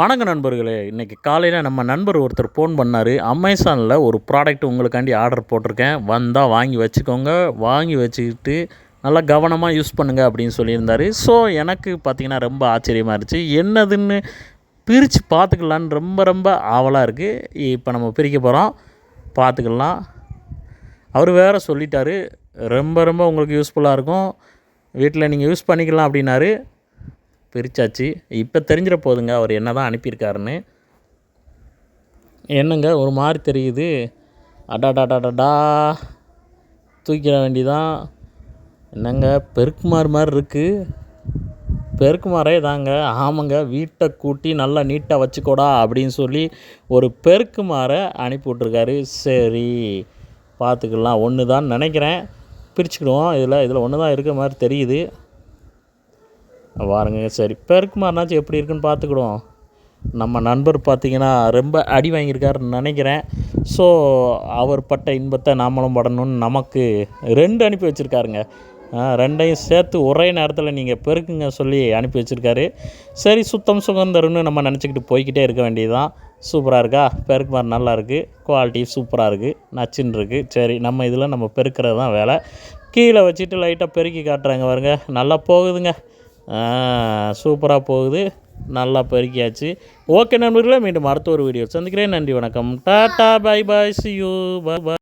வணக்க நண்பர்களே இன்றைக்கி காலையில் நம்ம நண்பர் ஒருத்தர் ஃபோன் பண்ணார். அமேசானில் ஒரு ப்ராடக்ட் உங்களுக்காண்டி ஆர்டர் போட்டிருக்கேன். வந்தால் வாங்கி வச்சுக்கோங்க. வாங்கி வச்சுக்கிட்டு நல்லா கவனமாக யூஸ் பண்ணுங்கள் அப்படின்னு சொல்லியிருந்தாரு. ஸோ எனக்கு பார்த்திங்கன்னா ரொம்ப ஆச்சரியமாக இருந்துச்சு. என்னதுன்னு பிரித்து பார்த்துக்கலான்னு ரொம்ப ரொம்ப ஆவலாக இருக்குது இப்போ நம்ம பிரிக்க போகிறோம் பார்த்துக்கலாம் அவர் வேறு சொல்லிட்டாரு. ரொம்ப ரொம்ப உங்களுக்கு யூஸ்ஃபுல்லாக இருக்கும். வீட்டில் நீங்கள் யூஸ் பண்ணிக்கலாம் அப்படின்னாரு. பிரித்தாச்சு இப்போ தெரிஞ்சிட போகுதுங்க அவர் என்ன தான் அனுப்பியிருக்காருன்னு. என்னங்க ஒரு மாதிரி தெரியுது. அடாடாடாடா தூக்கிட வேண்டிதான். என்னங்க பெருக்குமாறு மாதிரி இருக்குது பெருக்குமாரே தாங்க. ஆமாங்க வீட்டை கூட்டி நல்லா நீட்டாக வச்சுக்கோடா அப்படின்னு சொல்லி ஒரு பெருக்குமாரை அனுப்பி விட்ருக்காரு சரி பார்த்துக்கலாம். ஒன்று தான் நினைக்கிறேன். பிரிச்சுக்கிடுவோம். இதில் இதில் ஒன்று தான் இருக்க மாதிரி தெரியுது. பாருங்க சரி. பெருக்குமாறுனாச்சும் எப்படி இருக்குன்னு பார்த்துக்கிடுவோம். நம்ம நண்பர் பார்த்தீங்கன்னா ரொம்ப அடி வாங்கியிருக்காருன்னு நினைக்கிறேன். ஸோ அவர் பட்ட இன்பத்தை நாமளும் படணும்னு நமக்கு ரெண்டு அனுப்பி வச்சுருக்காருங்க. ரெண்டையும் சேர்த்து ஒரே நேரத்தில் நீங்கள் பெருக்குங்க சொல்லி அனுப்பி வச்சுருக்காரு. சரி சுத்தம் சுகந்தருன்னு நம்ம நினச்சிக்கிட்டு போய்க்கிட்டே இருக்க வேண்டியதுதான். சூப்பராக இருக்கா? பெருக்குமார் நல்லா இருக்குது குவாலிட்டி சூப்பராக இருக்குது நச்சுன்னு இருக்குது சரி நம்ம இதில் நம்ம பெருக்கிறது தான் வேலை. கீழே வச்சுட்டு லைட்டாக பெருக்கி காட்டுறாங்க பாருங்க. நல்லா போகுதுங்க. சூப்பராக போகுது. நல்லா பெருக்கியாச்சு. ஓகே நண்பர்களே மீண்டும் அடுத்த ஒரு வீடியோ சந்திக்கிறேன். நன்றி வணக்கம். Tata bye bye see you bye bye